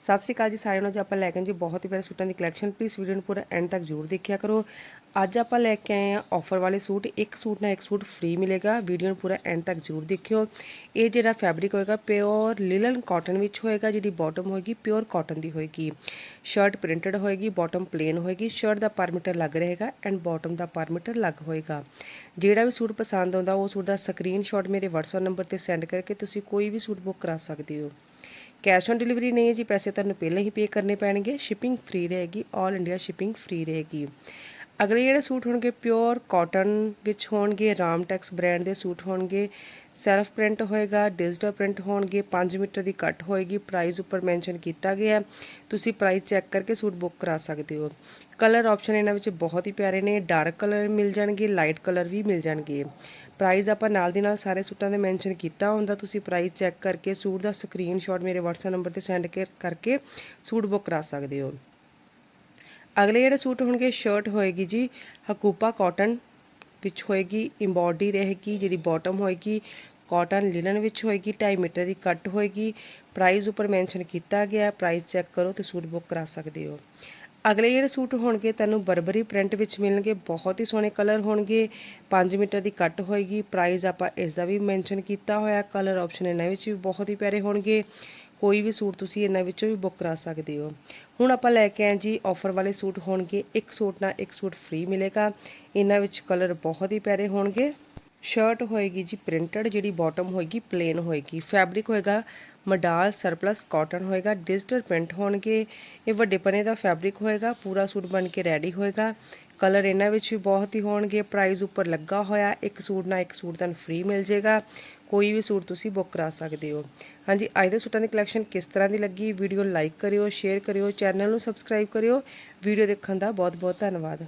ਸਤਿ ਸ਼੍ਰੀ ਅਕਾਲ ਜੀ ਸਾਰਿਆਂ ਨੂੰ। ਅੱਜ ਆਪਾਂ ਲੈ ਕੇ ਆਏ ਜੀ ਬਹੁਤ ਹੀ ਪਿਆਰੇ ਸੂਟਾਂ ਦੀ ਕਲੈਕਸ਼ਨ ਪਲੀਜ਼ ਵੀਡੀਓ ਨੂੰ ਪੂਰਾ ਐਂਡ ਤੱਕ ਜ਼ਰੂਰ ਦੇਖਿਆ ਕਰੋ। ਅੱਜ ਆਪਾਂ ਲੈ ਕੇ ਆਏ ਆ ਆਫਰ ਵਾਲੇ ਸੂਟ। ਇੱਕ ਸੂਟ ਨਾਲ ਇੱਕ ਸੂਟ ਫ੍ਰੀ ਮਿਲੇਗਾ। ਵੀਡੀਓ ਨੂੰ ਪੂਰਾ ਐਂਡ ਤੱਕ ਜ਼ਰੂਰ ਦੇਖਿਓ। ਇਹ ਜਿਹੜਾ ਫੈਬਰਿਕ ਹੋਏਗਾ ਪਿਓਰ ਲਿਲਨ ਕਾਟਨ ਵਿੱਚ ਹੋਏਗਾ, ਜਿਹਦੀ ਬਾਟਮ ਹੋਏਗੀ ਪਿਓਰ ਕਾਟਨ ਦੀ ਹੋਏਗੀ। ਸ਼ਰਟ ਪ੍ਰਿੰਟਡ ਹੋਏਗੀ ਬਾਟਮ ਪਲੇਨ ਹੋਏਗੀ। ਸ਼ਰਟ ਦਾ ਪਰ ਮੀਟਰ ਲੱਗ ਰਹੇਗਾ and bottom the per metre ਲੱਗ ਹੋਏਗਾ। ਜਿਹੜਾ ਵੀ ਸੂਟ ਪਸੰਦ ਆਉਂਦਾ, ਉਹ ਸੂਟ ਦਾ ਸਕਰੀਨਸ਼ਾਟ ਮੇਰੇ WhatsApp ਨੰਬਰ ਤੇ ਸੈਂਡ ਕਰਕੇ ਤੁਸੀਂ ਕੋਈ ਵੀ ਸੂਟ ਬੁੱਕ ਕਰਾ ਸਕਦੇ ਹੋ। ਕੈਸ਼ ਔਨ ਡਿਲੀਵਰੀ ਨਹੀਂ ਹੈ ਜੀ, ਪੈਸੇ ਤੁਹਾਨੂੰ ਪਹਿਲਾਂ ਹੀ ਪੇ ਕਰਨੇ ਪੈਣਗੇ ਸ਼ਿਪਿੰਗ ਫ੍ਰੀ ਰਹੇਗੀ 올 ਇੰਡੀਆ ਸ਼ਿਪਿੰਗ ਫ੍ਰੀ ਰਹੇਗੀ। ਅਗਲੇ ਜਿਹੜੇ ਸੂਟ ਹੋਣਗੇ ਪਿਓਰ ਕਾਟਨ ਵਿੱਚ ਹੋਣਗੇ ਰਾਮਟੈਕਸ ਬ੍ਰਾਂਡ ਦੇ ਸੂਟ ਹੋਣਗੇ ਸੈਲਫ ਪ੍ਰਿੰਟ ਹੋਏਗਾ ਡਿਜੀਟਲ ਪ੍ਰਿੰਟ ਹੋਣਗੇ 5 ਮੀਟਰ ਦੀ ਕੱਟ ਹੋਏਗੀ ਪ੍ਰਾਈਸ ਉੱਪਰ ਮੈਂਸ਼ਨ ਕੀਤਾ ਗਿਆ ਤੁਸੀਂ ਪ੍ਰਾਈਸ ਚੈੱਕ ਕਰਕੇ ਸੂਟ ਬੁੱਕ ਕਰਾ ਸਕਦੇ ਹੋ। ਕਲਰ ਆਪਸ਼ਨ ਇਹਨਾਂ ਵਿੱਚ ਬਹੁਤ ਹੀ ਪਿਆਰੇ ਨੇ ਡਾਰਕ ਕਲਰ ਮਿਲ ਜਾਣਗੇ ਲਾਈਟ ਕਲਰ ਵੀ ਮਿਲ ਜਾਣਗੇ। ਪ੍ਰਾਈਸ ਆਪਾਂ ਨਾਲ ਦੀ ਨਾਲ ਸਾਰੇ ਸੂਟਾਂ ਦੇ ਮੈਂਸ਼ਨ ਕੀਤਾ ਹੁੰਦਾ, ਤੁਸੀਂ ਪ੍ਰਾਈਸ ਚੈੱਕ ਕਰਕੇ ਸੂਟ ਦਾ ਸਕਰੀਨਸ਼ਾਟ ਮੇਰੇ WhatsApp ਨੰਬਰ ਤੇ ਸੈਂਡ ਕਰਕੇ ਸੂਟ ਬੁੱਕ ਕਰਾ ਸਕਦੇ ਹੋ। ਅਗਲੇ ਜਿਹੜੇ ਸੂਟ ਹੋਣਗੇ ਸ਼ਰਟ ਹੋਏਗੀ ਜੀ, ਹਕੂਪਾ ਕਾਟਨ ਵਿੱਚ ਹੋਏਗੀ ਇੰਬੋਡੀ ਰਹੇਗੀ, ਜਿਹੜੀ ਬਾਟਮ ਹੋਏਗੀ ਕਾਟਨ ਲਿਨਨ ਵਿੱਚ ਹੋਏਗੀ 2.5 ਮੀਟਰ ਦੀ ਕੱਟ ਹੋਏਗੀ। ਪ੍ਰਾਈਸ ਉੱਪਰ ਮੈਂਸ਼ਨ ਕੀਤਾ ਗਿਆ ਪ੍ਰਾਈਸ ਚੈੱਕ ਕਰੋ ਤੇ ਸੂਟ ਬੁੱਕ ਕਰਾ ਸਕਦੇ ਹੋ। ਅਗਲੇ ਜਿਹੜੇ ਸੂਟ ਹੋਣਗੇ, ਤੁਹਾਨੂੰ ਬਰਬਰੀ ਪ੍ਰਿੰਟ ਵਿੱਚ ਮਿਲਣਗੇ, ਬਹੁਤ ਹੀ ਸੋਹਣੇ ਕਲਰ ਹੋਣਗੇ 5 ਮੀਟਰ ਦੀ ਕੱਟ ਹੋਏਗੀ। ਪ੍ਰਾਈਸ ਆਪਾਂ ਇਸ ਦਾ ਵੀ ਮੈਂਸ਼ਨ ਕੀਤਾ ਹੋਇਆ ਕਲਰ ਆਪਸ਼ਨ ਇਹਨਾਂ ਵਿੱਚ ਵੀ ਬਹੁਤ ਹੀ ਪਿਆਰੇ ਹੋਣਗੇ। ਕੋਈ ਵੀ ਸੂਟ ਤੁਸੀਂ ਇਹਨਾਂ ਵਿੱਚੋਂ ਵੀ ਬੁੱਕ ਕਰਾ ਸਕਦੇ ਹੋ। ਹੁਣ ਆਪਾਂ ਲੈ ਕੇ ਆਏ ਜੀ ਆਫਰ ਵਾਲੇ ਸੂਟ ਹੋਣਗੇ। ਇੱਕ ਸੂਟ ਨਾਲ ਇੱਕ ਸੂਟ ਫ੍ਰੀ ਮਿਲੇਗਾ। ਇਹਨਾਂ ਵਿੱਚ ਕਲਰ ਬਹੁਤ ਹੀ ਪਿਆਰੇ ਹੋਣਗੇ। ਸ਼ਰਟ ਹੋਏਗੀ ਜੀ ਪ੍ਰਿੰਟਡ ਜਿਹੜੀ ਬਾਟਮ ਹੋਏਗੀ ਪਲੇਨ ਹੋਏਗੀ। ਫੈਬਰਿਕ ਹੋਏਗਾ ਮਡਾਲ ਸਰਪਲਸ ਕਾਟਨ ਹੋਏਗਾ ਡਿਜੀਟਲ ਪ੍ਰਿੰਟ ਹੋਣਗੇ। ਇਹ ਵੱਡੇ ਪਨੇ ਦਾ ਫੈਬਰਿਕ ਹੋਏਗਾ, ਪੂਰਾ ਸੂਟ ਬਣ ਕੇ ਰੈਡੀ ਹੋਏਗਾ। ਕਲਰ ਇਹਨਾਂ ਵਿੱਚ ਵੀ ਬਹੁਤ ਹੀ ਹੋਣਗੇ। ਪ੍ਰਾਈਸ ਉੱਪਰ ਲੱਗਾ ਹੋਇਆ, ਇੱਕ ਸੂਟ ਨਾਲ ਇੱਕ ਸੂਟ ਤੁਹਾਨੂੰ ਫ੍ਰੀ ਮਿਲ ਜਾਏਗਾ ਕੋਈ ਵੀ ਸੂਟ ਤੁਸੀਂ ਬੁੱਕ ਕਰਾ ਸਕਦੇ ਹੋ। ਹਾਂਜੀ, ਅੱਜ ਦੇ ਸੂਟਾਂ ਦੀ ਕਲੈਕਸ਼ਨ ਕਿਸ ਤਰ੍ਹਾਂ ਦੀ ਲੱਗੀ? ਵੀਡੀਓ ਨੂੰ ਲਾਈਕ ਕਰਿਓ ਸ਼ੇਅਰ ਕਰਿਓ ਚੈਨਲ ਨੂੰ ਸਬਸਕ੍ਰਾਈਬ ਕਰਿਓ। ਵੀਡੀਓ ਦੇਖਣ ਦਾ ਬਹੁਤ ਬਹੁਤ ਧੰਨਵਾਦ।